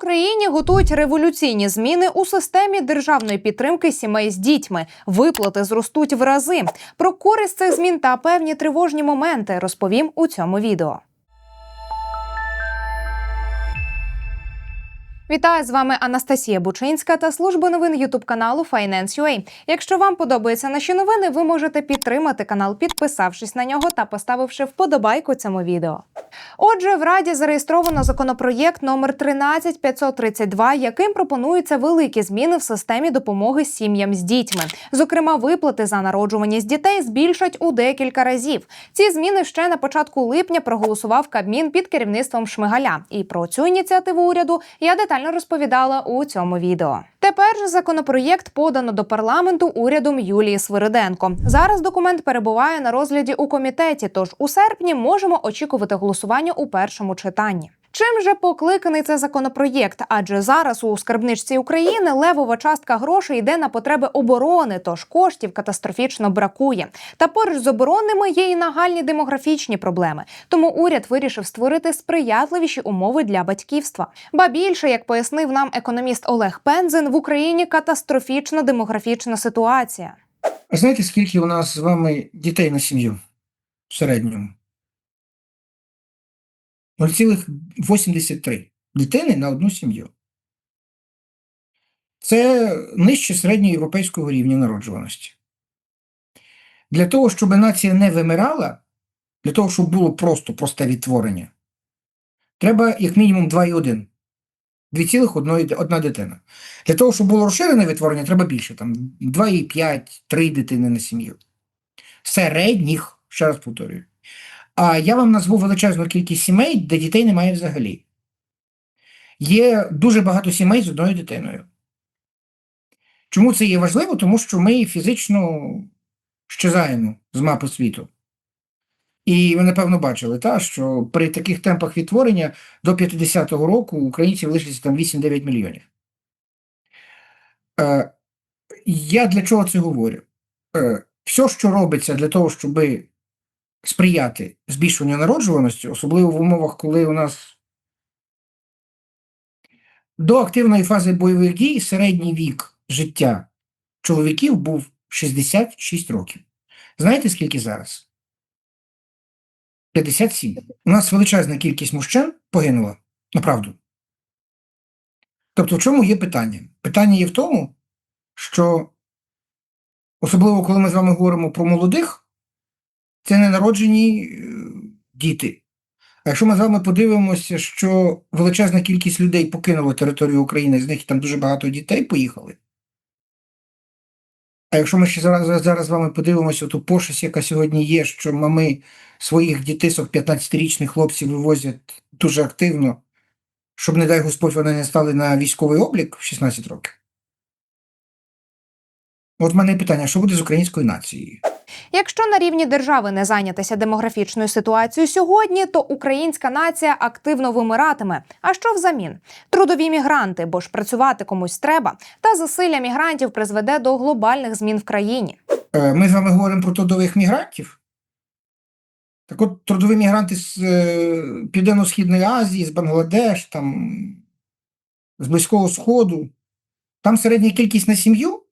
Україні готують революційні зміни у системі державної підтримки сімей з дітьми. Виплати зростуть в рази. Про користь цих змін та певні тривожні моменти розповім у цьому відео. Вітаю з вами Анастасія Бучинська та служба новин Ютуб каналу Finance.ua. Якщо вам подобаються наші новини, ви можете підтримати канал, підписавшись на нього та поставивши вподобайку цьому відео. Отже, в Раді зареєстровано законопроєкт номер 13532, яким пропонуються великі зміни в системі допомоги сім'ям з дітьми. Зокрема, виплати за народжуваність дітей збільшать у декілька разів. Ці зміни ще на початку липня проголосував Кабмін під керівництвом Шмигаля. І про цю ініціативу уряду я детально розповідала у цьому відео. Тепер же законопроєкт подано до парламенту урядом Юлії Свириденко. Зараз документ перебуває на розгляді у комітеті. Тож у серпні можемо очікувати голосування у першому читанні. Чим же покликаний цей законопроєкт? Адже зараз у скарбничці України левова частка грошей йде на потреби оборони, тож коштів катастрофічно бракує. Та поруч з оборонними є і нагальні демографічні проблеми. Тому уряд вирішив створити сприятливіші умови для батьківства. Ба більше, як пояснив нам економіст Олег Пензин, в Україні катастрофічна демографічна ситуація. А знаєте, скільки у нас з вами дітей на сім'ю в середньому? 0,83 дитини на одну сім'ю. Це нижче середньоєвропейського рівня народжуваності. Для того, щоб нація не вимирала, для того, щоб було просто просте відтворення, треба як мінімум 2,1. 2,1 дитина. Для того, щоб було розширене відтворення, треба більше. Там 2,5, 3 дитини на сім'ю. Середніх, ще раз повторюю. А я вам назву величезну кількість сімей, де дітей немає взагалі. Є дуже багато сімей з одною дитиною. Чому це є важливо? Тому що ми фізично щезаємо з мапи світу. І ви, напевно, бачили, та, що при таких темпах відтворення до 50-го року українців лишиться там 8-9 мільйонів. Е, я для чого це говорю? Е, все, що робиться для того, щоб сприяти збільшенню народжуваності, особливо в умовах, коли у нас до активної фази бойових дій середній вік життя чоловіків був 66 років. Знаєте, скільки зараз? 57. У нас величезна кількість мужчин погинула. Направду. Тобто, в чому є питання? Питання є в тому, що особливо, коли ми з вами говоримо про молодих, це ненароджені е, діти. А якщо ми з вами подивимося, що величезна кількість людей покинула територію України, з них там дуже багато дітей поїхали. А якщо ми ще зараз, зараз з вами подивимося ту пошесть, яка сьогодні є, що мами своїх дітисок 15-річних хлопців вивозять дуже активно, щоб, не дай Господь, вони не стали на військовий облік в 16 років. От в мене питання: що буде з українською нацією? Якщо на рівні держави не зайнятися демографічною ситуацією сьогодні, то українська нація активно вимиратиме. А що взамін? Трудові мігранти, бо ж працювати комусь треба, та засилля мігрантів призведе до глобальних змін в країні. Е, Ми з вами говоримо про трудових мігрантів. Так от трудові мігранти з е, Південно-Східної Азії, з Бангладеш, там, з Близького Сходу. Там середня кількість на сім'ю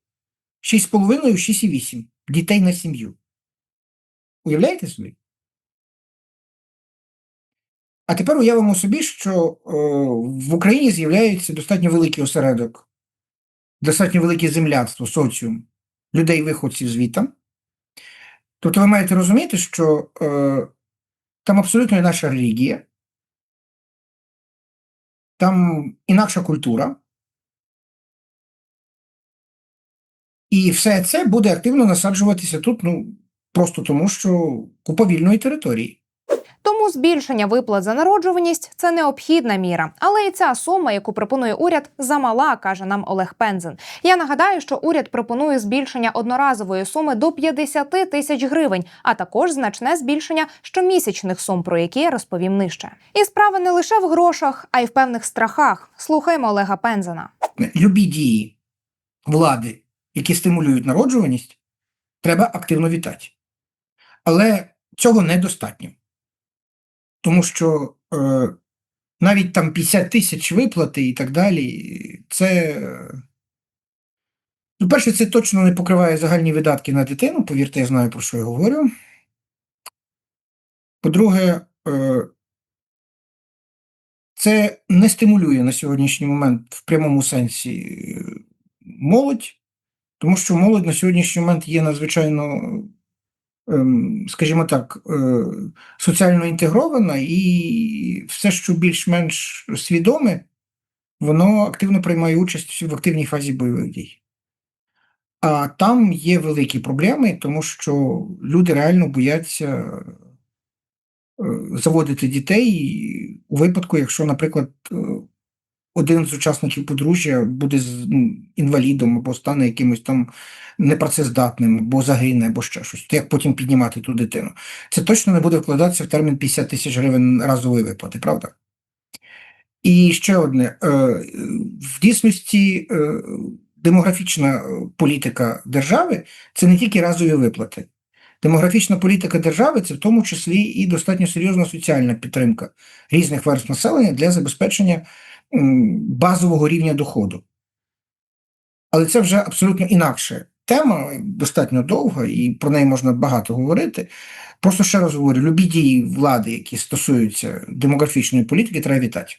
6,5-6,8 дітей на сім'ю. Уявляєте собі? А тепер уявимо собі, що е, в Україні з'являється достатньо великий осередок, достатньо велике земляцтво, соціум людей виходців звітам. Тобто ви маєте розуміти, що е, там абсолютно інакша релігія, там інакша культура. І все це буде активно насаджуватися тут, ну, просто тому, що купа вільної території. Тому збільшення виплат за народжуваність це необхідна міра. Але і ця сума, яку пропонує уряд, замала, каже нам Олег Пензин. Я нагадаю, що уряд пропонує збільшення одноразової суми до 50 тисяч гривень, а також значне збільшення щомісячних сум, про які я розповім нижче. І справа не лише в грошах, а й в певних страхах. Слухаємо Олега Пензина. Любі дії влади, які стимулюють народжуваність, треба активно вітати. Але цього недостатньо. Тому що е, навіть там 50 тисяч виплати і так далі, це. Ну, перше, це точно не покриває загальні видатки на дитину, повірте, я знаю, про що я говорю. По-друге, е, це не стимулює на сьогоднішній момент в прямому сенсі молодь, тому що молодь на сьогоднішній момент є надзвичайно, ем, скажімо так, е, соціально інтегрована, і все, що більш-менш свідоме, воно активно приймає участь в активній фазі бойових дій. А там є великі проблеми, тому що люди реально бояться е, заводити дітей у випадку, якщо, наприклад, е, один з учасників подружжя буде ну, інвалідом або стане якимось там непрацездатним, або загине, або ще щось. Як потім піднімати ту дитину? Це точно не буде вкладатися в термін 50 тисяч гривень разової виплати, правда? І ще одне: е, в дійсності е, демографічна політика держави це не тільки разові виплати. Демографічна політика держави це в тому числі і достатньо серйозна соціальна підтримка різних верств населення для забезпечення базового рівня доходу. Але це вже абсолютно інакше. тема, достатньо довга, і про неї можна багато говорити. Просто ще раз говорю: любі дії влади, які стосуються демографічної політики, треба вітати.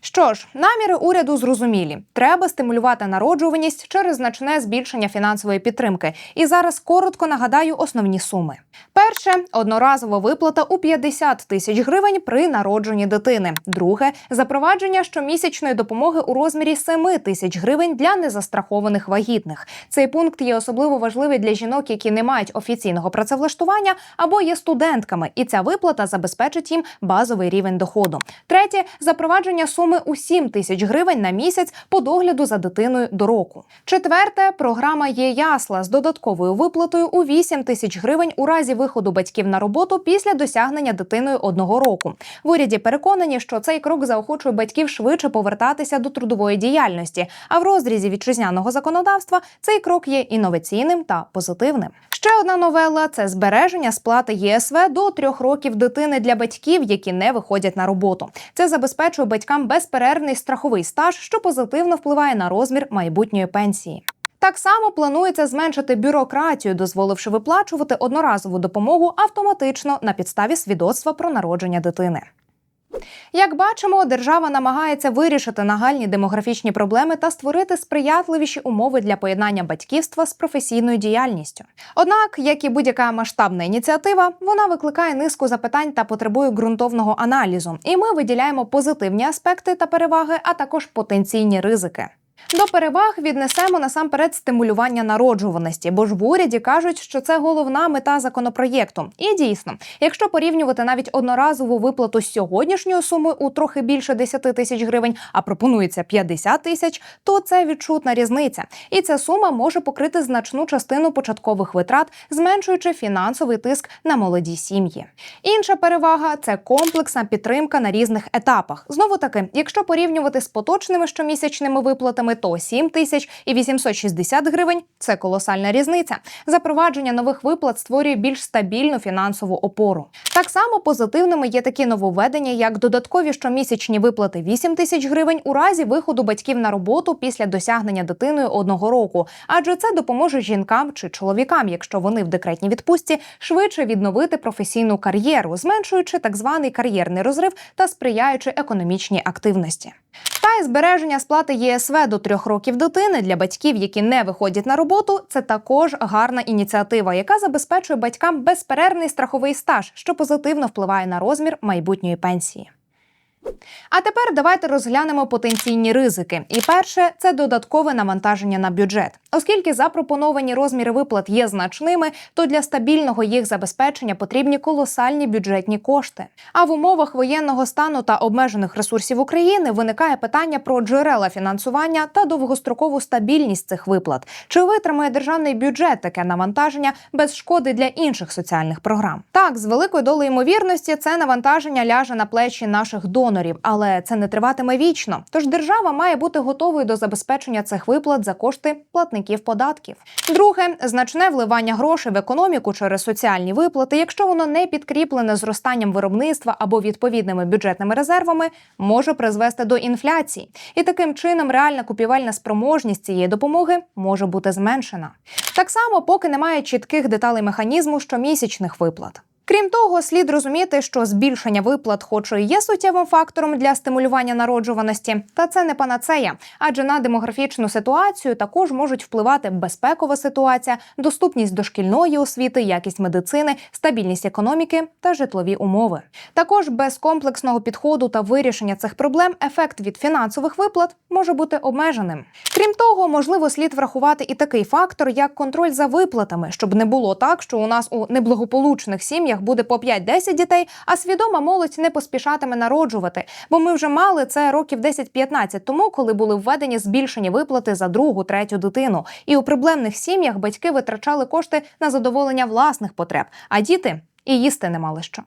Що ж, наміри уряду зрозумілі. Треба стимулювати народжуваність через значне збільшення фінансової підтримки. І зараз коротко нагадаю основні суми. Перше одноразова виплата у 50 тисяч гривень при народженні дитини. Друге запровадження щомісячної допомоги у розмірі 7 тисяч гривень для незастрахованих вагітних. Цей пункт є особливо важливий для жінок, які не мають офіційного працевлаштування або є студентками, і ця виплата забезпечить їм базовий рівень доходу. Третє запровадження суми у 7 тисяч гривень на місяць по догляду за дитиною до року. Четверте програма є ясла з додатковою виплатою у 8 тисяч гривень у разі виходу батьків на роботу після досягнення дитиною одного року. В уряді переконані, що цей крок заохочує батьків швидше повертатися до трудової діяльності. А в розрізі вітчизняного законодавства цей крок є інноваційним та позитивним. Ще одна новела це збереження сплати ЄСВ до трьох років дитини для батьків, які не виходять на роботу. Це забезпечує батькам безперервний страховий стаж, що позитивно впливає на розмір майбутньої пенсії. Так само планується зменшити бюрократію, дозволивши виплачувати одноразову допомогу автоматично на підставі свідоцтва про народження дитини. Як бачимо, держава намагається вирішити нагальні демографічні проблеми та створити сприятливіші умови для поєднання батьківства з професійною діяльністю. Однак, як і будь-яка масштабна ініціатива, вона викликає низку запитань та потребує ґрунтовного аналізу. І ми виділяємо позитивні аспекти та переваги, а також потенційні ризики. До переваг віднесемо насамперед стимулювання народжуваності, бо ж в уряді кажуть, що це головна мета законопроєкту. І дійсно, якщо порівнювати навіть одноразову виплату з сьогоднішньою сумою у трохи більше 10 тисяч гривень, а пропонується 50 тисяч, то це відчутна різниця. І ця сума може покрити значну частину початкових витрат, зменшуючи фінансовий тиск на молоді сім'ї. Інша перевага це комплексна підтримка на різних етапах. Знову таки, якщо порівнювати з поточними щомісячними виплатами, то 7 тисяч і 860 гривень це колосальна різниця. Запровадження нових виплат створює більш стабільну фінансову опору. Так само позитивними є такі нововведення, як додаткові щомісячні виплати 8 тисяч гривень у разі виходу батьків на роботу після досягнення дитиною одного року, адже це допоможе жінкам чи чоловікам, якщо вони в декретній відпустці, швидше відновити професійну кар'єру, зменшуючи так званий кар'єрний розрив та сприяючи економічній активності. Та й збереження сплати ЄСВ до трьох років дитини для батьків, які не виходять на роботу, це також гарна ініціатива, яка забезпечує батькам безперервний страховий стаж, що позитивно впливає на розмір майбутньої пенсії. А тепер давайте розглянемо потенційні ризики. І перше це додаткове навантаження на бюджет. Оскільки запропоновані розміри виплат є значними, то для стабільного їх забезпечення потрібні колосальні бюджетні кошти. А в умовах воєнного стану та обмежених ресурсів України виникає питання про джерела фінансування та довгострокову стабільність цих виплат. Чи витримає державний бюджет таке навантаження без шкоди для інших соціальних програм? Так, з великою долею ймовірності це навантаження ляже на плечі наших донорів. Донорів, але це не триватиме вічно. Тож держава має бути готовою до забезпечення цих виплат за кошти платників податків. Друге, значне вливання грошей в економіку через соціальні виплати, якщо воно не підкріплене зростанням виробництва або відповідними бюджетними резервами, може призвести до інфляції, і таким чином реальна купівельна спроможність цієї допомоги може бути зменшена. Так само, поки немає чітких деталей механізму щомісячних виплат. Крім того, слід розуміти, що збільшення виплат, хоч і є суттєвим фактором для стимулювання народжуваності, та це не панацея, адже на демографічну ситуацію також можуть впливати безпекова ситуація, доступність дошкільної освіти, якість медицини, стабільність економіки та житлові умови. Також без комплексного підходу та вирішення цих проблем ефект від фінансових виплат може бути обмеженим. Крім того, можливо, слід врахувати і такий фактор, як контроль за виплатами, щоб не було так, що у нас у неблагополучних сім'ях буде по 5-10 дітей, а свідома молодь не поспішатиме народжувати. Бо ми вже мали це років 10-15 тому, коли були введені збільшені виплати за другу, третю дитину. І у проблемних сім'ях батьки витрачали кошти на задоволення власних потреб, а діти і їсти не мали що.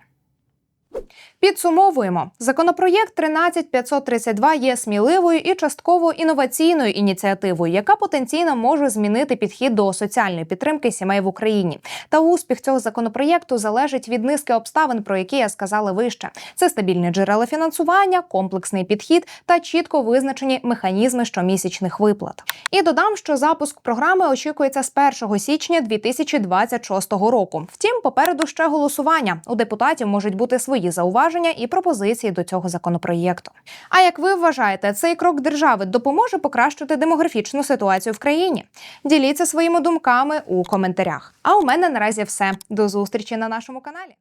Підсумовуємо, законопроєкт 13532 є сміливою і частково інноваційною ініціативою, яка потенційно може змінити підхід до соціальної підтримки сімей в Україні. Та успіх цього законопроєкту залежить від низки обставин, про які я сказала вище. Це стабільні джерела фінансування, комплексний підхід та чітко визначені механізми щомісячних виплат. І додам, що запуск програми очікується з 1 січня 2026 року. Втім, попереду ще голосування. У депутатів можуть бути свої зауваження і пропозиції до цього законопроєкту. А як ви вважаєте, цей крок держави допоможе покращити демографічну ситуацію в країні? Діліться своїми думками у коментарях. А у мене наразі все. До зустрічі на нашому каналі.